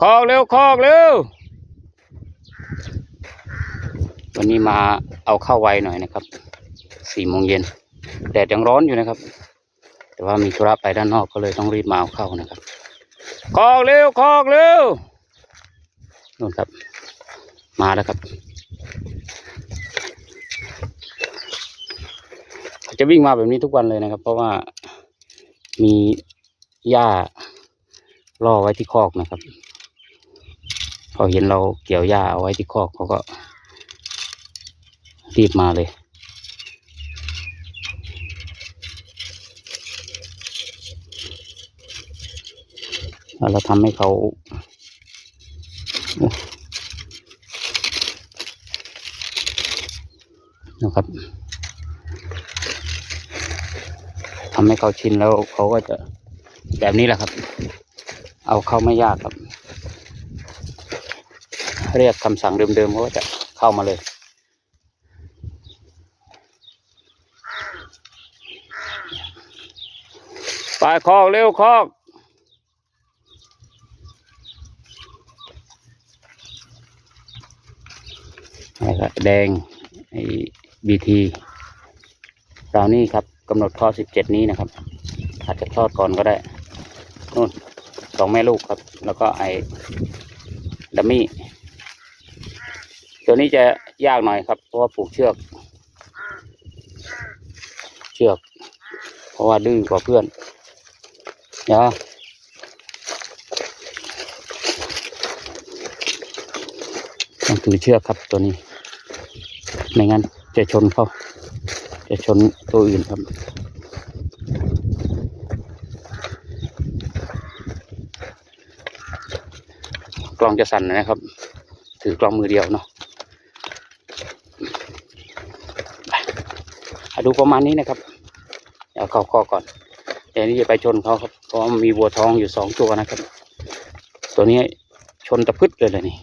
คอกเร็วคอกเร็ววันนี้มาเอาเข้าไวหน่อยนะครับสี่โมงเย็นแดดยังร้อนอยู่นะครับ แต่ว่ามีธุระไปด้านนอกก็เลยต้องรีบมาเอาเข้านะครับคอกเร็วคอกเร็วนู่นครับ มาแล้วครับ จะวิ่งมาแบบนี้ทุกวันเลยนะครับ เพราะว่ามีหญ้า ล่อไว้ที่คอกนะครับ พอเห็นเราเกี่ยวหญ้าเอาไว้ที่คอกเขาก็รีบมาเลยแล้วเราทำให้เขานะครับทำให้เขาชินแล้วเขาก็จะแบบนี้แหละครับ เอาเข้าไม่ยากครับ เรียกคำสั่งเดิมๆเขาก็จะเข้ามาเลยไปคอกเร็วคอกแดงไอ้บีทีเรานี่ครับกำหนดคลอสิบเจ็ดนี้นะครับ อาจจะคลอดก่อนก็ได้นู่น สองแม่ลูกครับ แล้วก็ไอ้ดัมมี่ตัวนี้จะยากหน่อยครับ เพราะว่าผูกเชือก เชือก เพราะว่าดื้อกว่าเพื่อนเดี๋ยวต้องถือเชือกครับตัวนี้ ไม่งั้นจะชนเขาจะชนตัวอื่นครับ กล้องจะสั่นนะครับ ถือกล้องมือเดียวเนาะดูประมาณนี้นะครับเอาเข้าข้อก่อนแต่นี่จะไปชนเขาครับเพราะมีวัวทองอยู่สองตัวนะครับ ตัวนี้ชนตะพึดเลยเลยนี่